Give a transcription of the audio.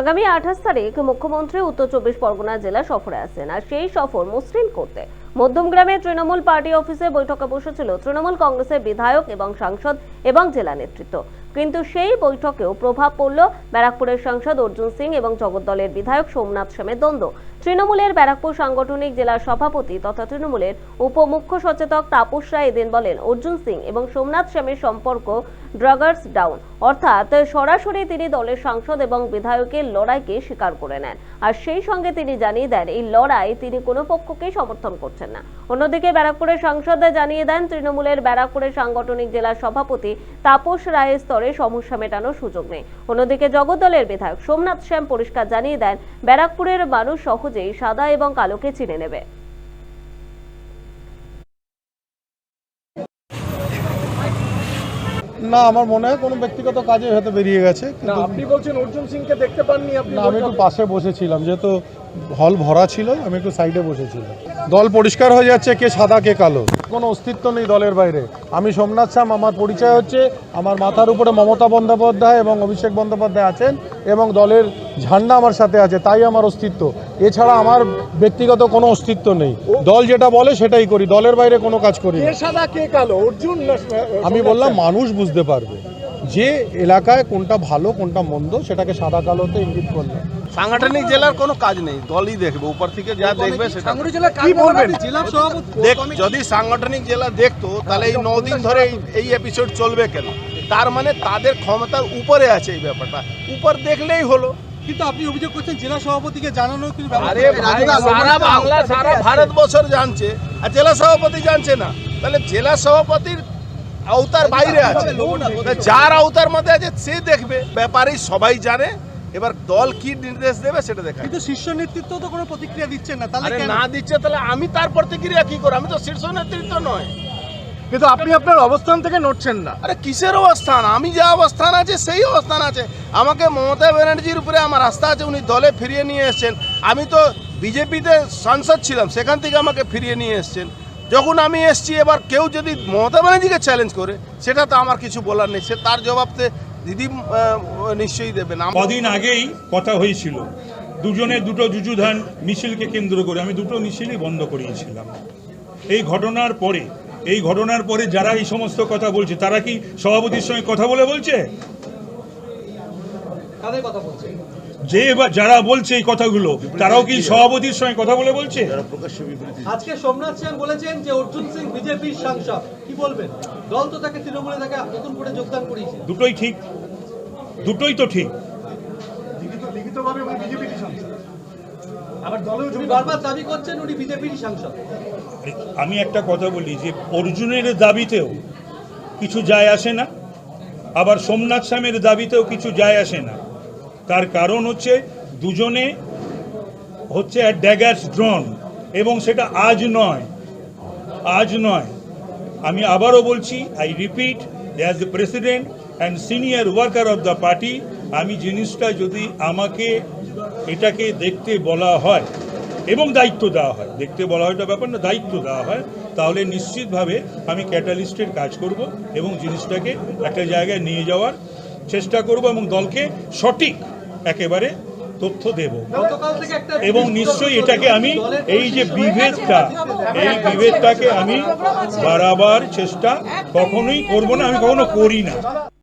আগামী আঠাশ তারিখ মুখ্যমন্ত্রী উত্তর চব্বিশ পরগনা জেলা সফরে আছেন আর সেই সফর মসৃণ করতে। মধ্যমগ্রামে তৃণমূল পার্টি অফিসে বৈঠকে বসেছিল তৃণমূল কংগ্রেসের বিধায়ক এবং সাংসদ এবং জেলা নেতৃত্ব। কিন্তু সেই বৈঠকেও প্রভাব পড়ল ব্যারাকপুরের সাংসদ অর্জুন সিং এবং জগদ্দলের বিধায়ক সোমনাথ সেমের দ্বন্দ্ব। তৃণমূলের ব্যারাকপুর সাংগঠনিক জেলার সভাপতি তথা তৃণমূলের উপমুখ্য সচেতক তাপস রায় এদিন বলেন, অর্জুন সিং এবং সোমনাথ সেমের সম্পর্ক ড্রাগার্স ডাউন। অর্থাৎ সরাসরি তিনি দলের সাংসদ এবং বিধায়কের লড়াইকে স্বীকার করে নেন। আর সেই সঙ্গে তিনি জানিয়ে দেন, এই লড়াই তিনি কোনো পক্ষকেই সমর্থন করছেন না। অন্যদিকে ব্যারাকপুরের সাংসদ জানিয়ে দেন, তৃণমূলের ব্যারাকপুরের সাংগঠনিক জেলার সভাপতি তাপস রায়ের স্তরে সমস্যা মেটানোর সুযোগ নেই। অন্যদিকে জগদ্দলের বিধায়ক সোমনাথ শ্যাম পরিষ্কার জানিয়ে দেন, ব্যারাকপুরের মানুষ সহজেই সাদা এবং কালোকে চিনে নেবে। না আমার মনে হয় কোনো ব্যক্তিগত কাজে হয়তো বেরিয়ে গেছে কিন্তু আপনি বলছেন অর্জুন সিংকে দেখতে পাননি আপনি না আমি একটু পাশে বসেছিলাম যেহেতু হল ভরা ছিল আমি একটু সাইডে বসেছিলাম। দল পরিষ্কার হয়ে যাচ্ছে কে সাদা কে কালো কোনো অস্তিত্ব নেই দলের বাইরে। আমি সোমনাথ শ্যাম আমার পরিচয় হচ্ছে আমার মাথার উপরে মমতা বন্দ্যোপাধ্যায় এবং অভিষেক বন্দ্যোপাধ্যায় আছেন এবং দলের ঝান্ডা আমার সাথে আছে তাই আমার অস্তিত্ব। এছাড়া আমার ব্যক্তিগত কোনো অস্তিত্ব নেই। দল যেটা বলে সেটাই করি দলের বাইরে কোনো কাজ করি না। কে কালো? অর্জুন আমি বললাম মানুষ বুঝতে পারবে যে এলাকায় কোনটা ভালো কোনটা মন্দ সেটাকে সাদা কালোতে ইঙ্গিত করল সাংগঠনিক জেলার কোনো কাজ নেই দলই দেখবে উপর থেকে যা দেখবে সেটা। কি বলবেন? যদি সাংগঠনিক জেলা দেখতো তাহলে এই দিন ধরে এই- এই এপিসোড চলবে কেন? তার মানে তাদের ক্ষমতার উপরে আছে এই ব্যাপারটা। উপর দেখলেই হলো। কিন্তু আপনি অভিযোগ করছেন জেলা সভাপতিকে জানানো কিন্তু ব্যবস্থা আরে ভাই সারা বাংলা সারা ভারত জানছে আর জেলা সভাপতি জানছে না। তাহলে জেলা সভাপতির আওতার বাইরে আছে। যার আওতার মধ্যে আছে সে দেখবে। ব্যাপারী সবাই জানে। এবার দল কি নির্দেশ দেবে সেটা দেখা কিন্তু শীর্ষ নেতৃত্ব তো কোনো প্রতিক্রিয়া দিচ্ছেন না। তাহলে না দিচ্ছে তাহলে আমি তার প্রতিক্রিয়া কি করব? আমি তো শীর্ষ নেতৃত্ব নয়। কিন্তু আপনি আপনার অবস্থান থেকে নড়ছেন না। আরে কিসের অবস্থান? আমি যে অবস্থান আছে সেই অবস্থান আছে। আমাকে মমতা ব্যানার্জির উপরে আমার আস্থা আছে উনি দলে ফিরিয়ে নিয়ে এসেছেন। আমি তো বিজেপিতে সাংসদ ছিলাম সেখান থেকে আমাকে ফিরিয়ে নিয়ে এসেছেন। যখন আমি এসছি এবার কেউ যদি মমতা ব্যানার্জিকে চ্যালেঞ্জ করে সেটা তো আমার কিছু বলার নেই। সে তার জবাবতে দিদি নিশ্চয়ই দেবেন। কদিন আগেই কথা হয়েছিল দুজনে দুটো যুযুধান মিছিলকে কেন্দ্র করে আমি দুটো মিছিলই বন্ধ করিয়েছিলাম। এই ঘটনার পরে এই ঘটনার পরে যারা এই সমস্ত কথা বলছে তারা কি সভাপতির সঙ্গে কথা বলে বলছে? যে বা যারা বলছে এই কথাগুলো তারাও কি সভাপতির সঙ্গে কথা বলে বলছে? আজকে সোমনাথ সেন বলেছেন যে অর্জুন সিং বিজেপির সাংসদ। কি বলবেন? দল তো তাকে তৃণমূলে তাকে নতুন করে যোগদান করিয়েছে। দুটোই ঠিক। দুটোই তো ঠিক লিখিতভাবে উনি বিজেপির সাংসদ আবার দলেও বারবার দাবি করছেন উনি বিজেপির সাংসদ। আমি একটা কথা বলি যে অর্জুনের দাবিতেও কিছু যায় আসে না আবার সোমনাথ স্বামীর দাবিতেও কিছু যায় আসে না। তার কারণ হচ্ছে দুজনে হচ্ছে ড্যাগার্স ড্রন এবং সেটা আজ নয় আজ নয়। আমি আবারও বলছি I repeat as the president and senior worker of the party আমি জিনিসটা যদি আমাকে এটাকে দেখতে বলা হয় এবং দায়িত্ব দেওয়া হয়। দেখতে বলা হয় ব্যাপার না দায়িত্ব দেওয়া হয়। তাহলে নিশ্চিতভাবে আমি ক্যাটালিস্টের কাজ করব এবং জিনিসটাকে একটা জায়গায় নিয়ে যাওয়ার চেষ্টা করব এবং দলকে সঠিক একেবারে তথ্য দেব। এবং নিশ্চয়ই এটাকে আমি এই যে বিভেদটা এই বিভেদটাকে আমি বাড়াবার চেষ্টা কখনোই করব না আমি কখনো করি না।